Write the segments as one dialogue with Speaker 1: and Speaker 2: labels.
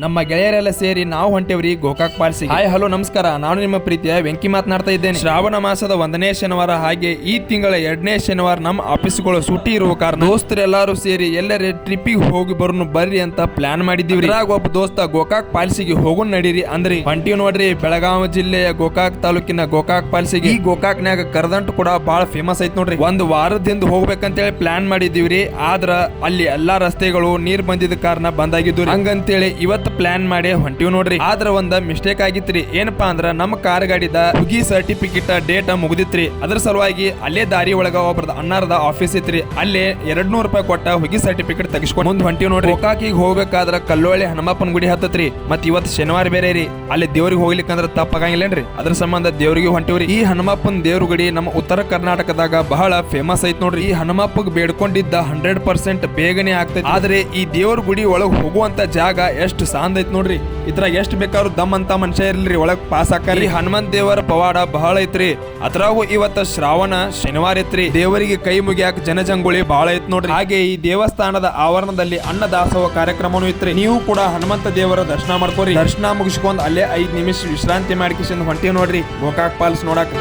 Speaker 1: ನಮ್ಮ ಗೆಳೆಯರೆಲ್ಲ ಸೇರಿ ನಾವು ಹೊಂಟೇವ್ರಿ ಗೋಕಾಕ್ ಪಾಲ್ಸಿ ಹಾಯ್ ಹಲೋ ನಮಸ್ಕಾರ. ನಾನು ನಿಮ್ಮ ಪ್ರೀತಿಯ ವೆಂಕಿ ಮಾತನಾಡ್ತಾ ಇದ್ದೇನೆ. ಶ್ರಾವಣ ಮಾಸದ ಒಂದನೇ ಶನಿವಾರ ಹಾಗೆ ಈ ತಿಂಗಳ ಎರಡನೇ ಶನಿವಾರ ನಮ್ಮ ಆಫೀಸ್ಗಳು ಸೂಟಿ ಇರುವ ಕಾರಣ ದೋಸ್ತರೆಲ್ಲರೂ ಸೇರಿ ಎಲ್ಲರೇ ಟ್ರಿಪ್ಪಿಗೆ ಹೋಗಿ ಬರೋನು ಬರ್ರಿ ಅಂತ ಪ್ಲಾನ್ ಮಾಡಿದ್ದೀವಿ ಇದ್ರಾಗ ಒಬ್ಬ ದೋಸ್ತ ಗೋಕಾಕ್ ಪಾಲ್ಸಿಗೆ ಹೋಗೋಣ ನಡೀರಿ ಅಂದ್ರೆ. ಹೊಂಟಿವ್ ನೋಡ್ರಿ ಬೆಳಗಾವಿ ಜಿಲ್ಲೆಯ ಗೋಕಾಕ್ ತಾಲೂಕಿನ ಗೋಕಾಕ್ ಪಾಲ್ಸಿಗೆ. ಈ ಗೋಕಾಕ್ನ್ಯಾಗ ಕರದಂಟು ಕೂಡ ಬಹಳ ಫೇಮಸ್ ಐತ್ ನೋಡ್ರಿ. ಒಂದು ವಾರದಿಂದ ಹೋಗ್ಬೇಕಂತೇಳಿ ಪ್ಲಾನ್ ಮಾಡಿದೀವ್ರಿ ಆದ್ರ ಅಲ್ಲಿ ಎಲ್ಲಾ ರಸ್ತೆಗಳು ನೀರ್ ಬಂದಿದ ಕಾರಣ ಬಂದಾಗಿದ್ದು ಹಂಗಂತೇಳಿ ಇವತ್ತು ಪ್ಲಾನ್ ಮಾಡಿ ಹೊಂಟಿವ್ ನೋಡ್ರಿ. ಆದ್ರ ಒಂದ ಮಿಸ್ಟೇಕ್ ಆಗಿತ್ರಿ. ಏನಪ್ಪಾ ಅಂದ್ರ ನಮ್ಮ ಕಾರ್ ಗಾಡಿದ ಹುಗಿ ಸರ್ಟಿಫಿಕೇಟ್ ಡೇಟ್ ಮುಗಿದಿತ್ರಿ. ಅದ್ರ ಸಲುವಾಗಿ ಅಲ್ಲೇ ದಾರಿ ಒಳಗ ಒಬ್ರದ ಅಣ್ಣಾರದ ಆಫೀಸ್ ಇತ್ರಿ. ಅಲ್ಲೇ ಎರಡ್ ರೂಪಾಯಿ ಕೊಟ್ಟ ಹುಗಿ ಸರ್ಟಿಫಿಕೇಟ್ ತೆಗಿಸ್ಕೊಂಡು ಮುಂದ್ ಹೊಂಟಿವ್ ನೋಡ್ರಿ. ಗೋಕಾಕಿಗೆ ಹೋಗಬೇಕಾದ್ರ ಕಲ್ಲೋಳಿ ಹನುಮಪ್ಪನ ಗುಡಿ ಹತ್ತತ್ರಿ. ಮತ್ ಇವತ್ ಶನಿವಾರ ಬೇರೆ ರೀ. ಅಲ್ಲಿ ದೇವ್ರಿಗೆ ಹೋಗ್ಲಿಕ್ಕಂದ್ರ ತಪ್ಪಾಗಂಗಿಲ್ಲೇನ್ರಿ. ಅದ್ರ ಸಂಬಂಧ ದೇವ್ರಿಗೆ ಹೊಂಟಿವ್ರಿ. ಈ ಹನುಮಪ್ಪನ ದೇವ್ರ ಗುಡಿ ನಮ್ಮ ಉತ್ತರ ಕರ್ನಾಟಕದಾಗ ಬಹಳ ಫೇಮಸ್ ಐತ್ ನೋಡ್ರಿ. ಈ ಹನುಮಪ್ಪಗ್ ಬೇಡ್ಕೊಂಡಿದ್ದ ಹಂಡ್ರೆಡ್ ಪರ್ಸೆಂಟ್ ಬೇಗನೆ ಆಗ್ತೈತಿ ಆದ್ರೆ ಈ ದೇವ್ರ ಗುಡಿ ಒಳಗ್ ಹೋಗುವಂತ ಜಾಗ ಎಷ್ಟು ಸಾಂದ್ ಐತ್ ನೋಡ್ರಿ. ಇದ್ರಾಗ ಎಷ್ಟ್ ಬೇಕಾದ್ರು ದಮ್ ಅಂತ ಮನುಷ್ಯ ಇರ್ಲಿ ಒಳಗ್ ಪಾಸ್ ಹಾಕಾರಿ ಹನುಮಂತ ದೇವರ ಪವಾಡ ಬಹಳ ಐತ್ರಿ. ಅದ್ರಾಗೂ ಇವತ್ತ ಶ್ರಾವಣ ಶನಿವಾರ ಐತ್ರಿ. ದೇವರಿಗೆ ಕೈ ಮುಗಿಯಾಕ ಜನಜಂಗುಳಿ ಬಹಳ ಐತ್ ನೋಡ್ರಿ. ಹಾಗೆ ಈ ದೇವಸ್ಥಾನದ ಆವರಣದಲ್ಲಿ ಅನ್ನದಾಸೋಹ ಕಾರ್ಯಕ್ರಮನು ಇತ್ರಿ ನೀವು ಕೂಡ ಹನುಮಂತ ದೇವರ ದರ್ಶನ ಮಾಡ್ಕೋರಿ. ದರ್ಶನ ಮುಗಿಸ್ಕೊಂಡ್ ಅಲ್ಲೇ ಐದ್ ನಿಮಿಷ ವಿಶ್ರಾಂತಿ ಮಾಡ್ಕಿಸಿಂದ ಹೊಂಟಿವ್ ನೋಡ್ರಿ. ಗೋಕಾಕ್ ಪಾಲ್ಸ್ ನೋಡಾಕ.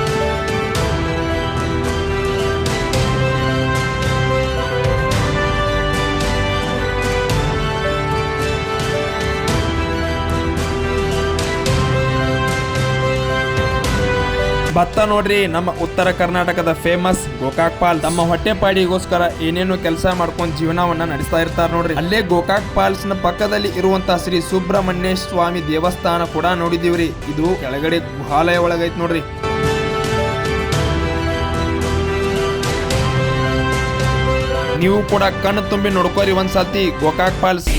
Speaker 1: ಭತ್ತ ನೋಡ್ರಿ, ನಮ್ಮ ಉತ್ತರ ಕರ್ನಾಟಕದ ಫೇಮಸ್ ಗೋಕಾಕ್ ಪಾಲ್ ತಮ್ಮ ಹೊಟ್ಟೆ ಪಾಡಿಗೋಸ್ಕರ ಏನೇನು ಕೆಲಸ ಮಾಡ್ಕೊಂಡು ಜೀವನವನ್ನ ನಡೆಸ್ತಾ ಇರ್ತಾರೆ ನೋಡ್ರಿ. ಅಲ್ಲೇ ಗೋಕಾಕ್ ಪಾಲ್ಸ್ನ ಪಕ್ಕದಲ್ಲಿ ಇರುವಂತಹ ಶ್ರೀ ಸುಬ್ರಹ್ಮಣ್ಯ ಸ್ವಾಮಿ ದೇವಸ್ಥಾನ ಕೂಡ ನೋಡಿದೀವ್ರಿ ಇದು ಕೆಳಗಡೆ ಗುಹಾಲಯ ಒಳಗೈತ್ ನೋಡ್ರಿ. ನೀವು ಕೂಡ ಕಣ್ಣು ತುಂಬಿ ನೋಡ್ಕೋರಿ ಒಂದ್ಸತಿ ಗೋಕಾಕ್ ಫಾಲ್ಸ್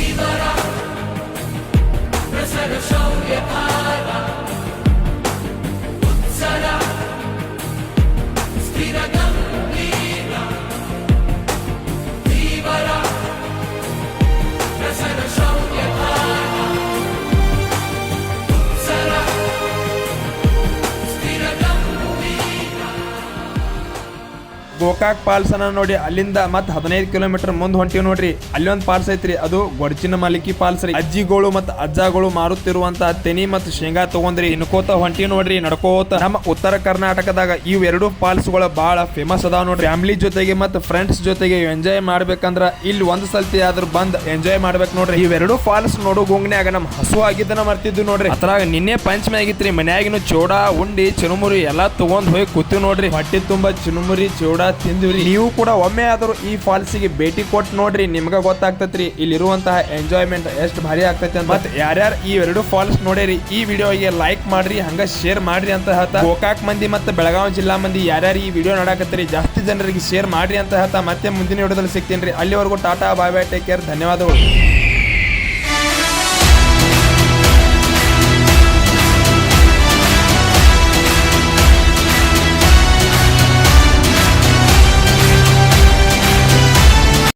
Speaker 1: ಗೋಕಾಕ್ ಪಾಲ್ಸ್ ಅನ್ನ ನೋಡಿ ಅಲ್ಲಿಂದ ಮತ್ ಹದಿನೈದು ಕಿಲೋಮೀಟರ್ ಮುಂದ್ ಹೊಂಟಿವಿ ನೋಡ್ರಿ. ಅಲ್ಲಿ ಒಂದು ಪಾಲ್ಸ್ ಐತ್ರಿ, ಅದು ಗೊಡಚಿನ ಮಾಲಿಕಿ ಪಾಲ್ಸ್ ರೀ. ಅಜ್ಜಿಗಳು ಮತ್ ಅಜ್ಜಗಳು ಮಾರುತ್ತಿರುವಂತ ತೆನಿ ಮತ್ತು ಶೇಂಗಾ ತಗೊಂಡ್ರಿ. ಇನ್ಕೋತ ಹೊಂಟಿವಿ ನೋಡ್ರಿ, ನಡ್ಕೋತ. ನಮ್ಮ ಉತ್ತರ ಕರ್ನಾಟಕದಾಗ ಇವೆರಡು ಫಾಲ್ಸ್ಗಳು ಬಹಳ ಫೇಮಸ್ ಅದಾವ ನೋಡ್ರಿ. ಫ್ಯಾಮಿಲಿ ಜೊತೆಗೆ ಮತ್ ಫ್ರೆಂಡ್ಸ್ ಜೊತೆಗೆ ಎಂಜಾಯ್ ಮಾಡ್ಬೇಕಂದ್ರ ಇಲ್ಲಿ ಒಂದ್ ಸಲ್ತಿ ಆದ್ರೂ ಬಂದ್ ಎಂಜಾಯ್ ಮಾಡ್ಬೇಕು ನೋಡ್ರಿ. ಇವೆರಡು ಫಾಲ್ಸ್ ನೋಡು ಗುಂಗ್ನ್ಯಾಗ ನಮ್ ಹಸು ಆಗಿದ್ದನ ಮರ್ತಿದ್ವಿ ನೋಡ್ರಿ. ಅದ್ರಾಗ ನಿನ್ನೆ ಪಂಚಮಿ ಆಗಿತ್ರಿ ಮನ್ಯಾಗಿನ ಚೋಡ, ಉಂಡಿ, ಚಿರುಮುರಿ ಎಲ್ಲಾ ತಗೊಂಡ್ ಹೋಗಿ ಕೂತಿವಿ ನೋಡ್ರಿ. ಹೊಟ್ಟೆ ತುಂಬಾ ಚಿರುಮುರಿ, ಚೋಡ ತಿಂದಿವ್ರಿ. ನೀವು ಕೂಡ ಒಮ್ಮೆ ಆದರೂ ಈ ಫಾಲ್ಸಿಗೆ ಭೇಟಿ ಕೊಟ್ಟು ನೋಡ್ರಿ ನಿಮ್ಗೆ ಗೊತ್ತಾಗ್ತತ್ರಿ. ಇಲ್ಲಿರುವಂತಹ ಎಂಜಾಯ್ಮೆಂಟ್ ಎಷ್ಟು ಭಾರಿ ಆಗ್ತೈತಿ ಅಂತ. ಮತ್ತೆ ಯಾರ್ಯಾರು ಈ ಎರಡು ಫಾಲ್ಸ್ ನೋಡೇರಿ ಈ ವಿಡಿಯೋಗೆ ಲೈಕ್ ಮಾಡ್ರಿ ಹಂಗ ಶೇರ್ ಮಾಡ್ರಿ ಅಂತ ಹೇಳ್ತಾ. ಗೋಕಾಕ್ ಮಂದಿ ಮತ್ತೆ ಬೆಳಗಾವಿ ಜಿಲ್ಲಾ ಮಂದಿ ಯಾರ್ಯಾರು ಈ ವಿಡಿಯೋ ನೋಡಾಕತ್ತೀರಿ ಜಾಸ್ತಿ ಜನರಿಗೆ ಶೇರ್ ಮಾಡ್ರಿ ಅಂತ ಹೇಳ್ತಾ. ಮತ್ತೆ ಮುಂದಿನ ವಿಡಿಯೋದಲ್ಲಿ ಸಿಗ್ತೀನಿ ರೀ. ಅಲ್ಲಿವರೆಗೂ tata bye bye take care ಧನ್ಯವಾದಗಳು.